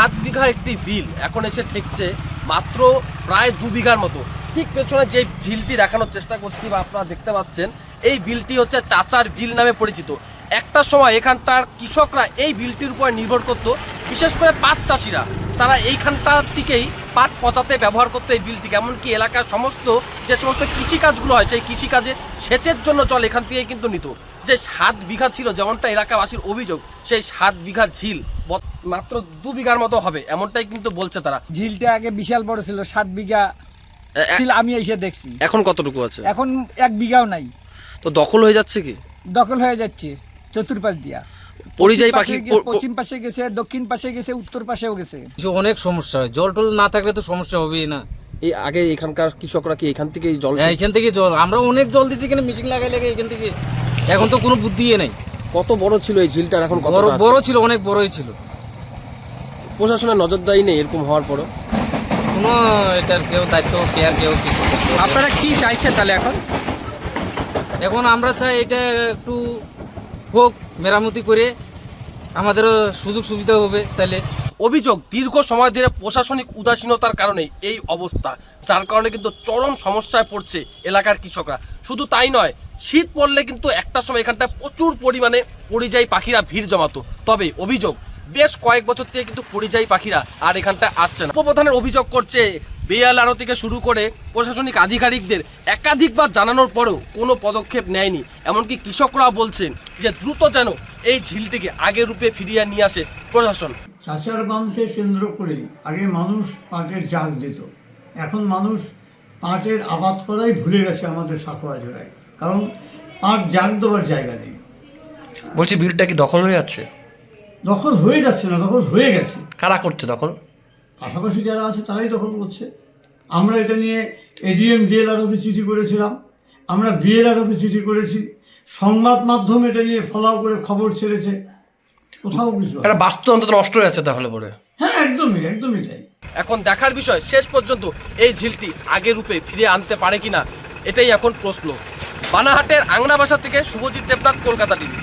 সাত বিঘার একটি বিল এখন এসে ঠেকছে মাত্র প্রায় দু বিঘার মতো। ঠিক পেছনে যে ঝিলটি দেখানোর চেষ্টা করছি বা আপনারা দেখতে পাচ্ছেন, এই বিলটি হচ্ছে চাচার বিল নামে পরিচিত। একটা সময় এখানটার কৃষকরা এই বিলটির উপর নির্ভর করত, বিশেষ করে পাট চাষিরা। তারা এইখানটার থেকেই পাট পচাতে ব্যবহার করতো এই বিলটিকে এমনকি এলাকার সমস্ত, যে সমস্ত কৃষিকাজগুলো হয়, সেই কৃষিকাজে সেচের জন্য জল এখান থেকেই কিন্তু নিত। যে সাত বিঘা ছিল, যেমনটা এলাকাবাসীর অভিযোগ, সেই সাত বিঘা ঝিল। মাত্র দু বিঘার মতো হবে এমনটাই কিন্তু বলছে তারা। ঝিলটা আগে বিশাল বড় ছিল সাত বিঘা ছিল আমি এসে দেখছি। এখন কতটুকু আছে? এখন এক বিঘাও নাই। তো দখল হয়ে যাচ্ছে কি? দখল হয়ে যাচ্ছে চতুর্পাশ দিয়া। পরিযায়ী পাখি পশ্চিম পাশে গেছে দক্ষিণ পাশে গেছে উত্তর পাশেও গেছে। কিছু অনেক সমস্যা হয় জল টল না থাকলে তো সমস্যা হবেই না। এই আগে এখানকার কৃষকরা কি এখান থেকেই জল হ্যাঁ, এখান থেকে জল। আমরা অনেক জল দিচ্ছি এখানে মেশিন লাগাই লাগাই এখান থেকে এখন তো কোনো বুদ্ধি নেই। কত বড় ছিল এই ঝিলটার এখন বড় বড় ছিল অনেক বড়ই ছিল। প্রশাসনের নজরদারি নেই এরকম হওয়ার পরও? কোনো এটার কেউ দায়িত্ব কেয়ার কেউ কিছু আপনারা কি চাইছেন তাহলে এখন? এখন আমরা চাই এটা একটু হোক মেরামতি করে আমাদেরও সুযোগ সুবিধা হবে তাহলে। অভিযোগ দীর্ঘ সময় ধরে প্রশাসনিক উদাসীনতার কারণে এই অবস্থা যার কারণে কিন্তু চরম সমস্যায় পড়ছে এলাকার কৃষকরা। শুধু তাই নয় শীত পড়লে কিন্তু একটা সময় এখানটায় প্রচুর পরিমাণে পরিযায়ী পাখিরা ভিড় জমাতো। তবে অভিযোগ বেশ কয়েক বছর থেকে কিন্তু পরিযায়ী পাখিরা আর এখানটায় আসছে না। উপপ্রধানের অভিযোগ করছে বেয়ালারো থেকে শুরু করে প্রশাসনিক আধিকারিকদের একাধিকবার জানানোর পরেও কোনো পদক্ষেপ নেয়নি। এমনকি কৃষকরা বলছেন যে দ্রুত যেন এই ঝিলটিকে আগের রূপে ফিরিয়ে নিয়ে আসে প্রশাসন। চাচার বাঁধকে কেন্দ্র করে আগে মানুষ পাটের জাগ দিত। এখন মানুষ পাটের আবাদ করাই ভুলে গেছে আমাদের সাকোয়া জোড়ায় কারণ পাট জাগ দেওয়ার জায়গা নেই। বলছি বিলটা কি দখল হয়ে যাচ্ছে? দখল হয়ে যাচ্ছে না দখল হয়ে গেছে। কারা করছে দখল? পাশাপাশি যারা আছে তারাই দখল করছে। আমরা এটা নিয়ে এডিএম ডিএল ডিএলআরওকে চিঠি করেছিলাম। আমরা বিএল বিএলআরওকে চিঠি করেছি। সংবাদ মাধ্যম এটা নিয়ে ফলাও করে খবর ছেড়েছে। কোথাও কিছু একটা বাস্তু অন্তত নষ্ট হয়ে যাচ্ছে তাহলে পরে। হ্যাঁ একদমই একদমই তাই। এখন দেখার বিষয় শেষ পর্যন্ত এই ঝিলটি আগের রূপে ফিরে আনতে পারে কিনা এটাই এখন প্রশ্ন। বানাহাটের আংনা বাসা থেকে শুভজিৎ দেবনাথ কলকাতা টিভি।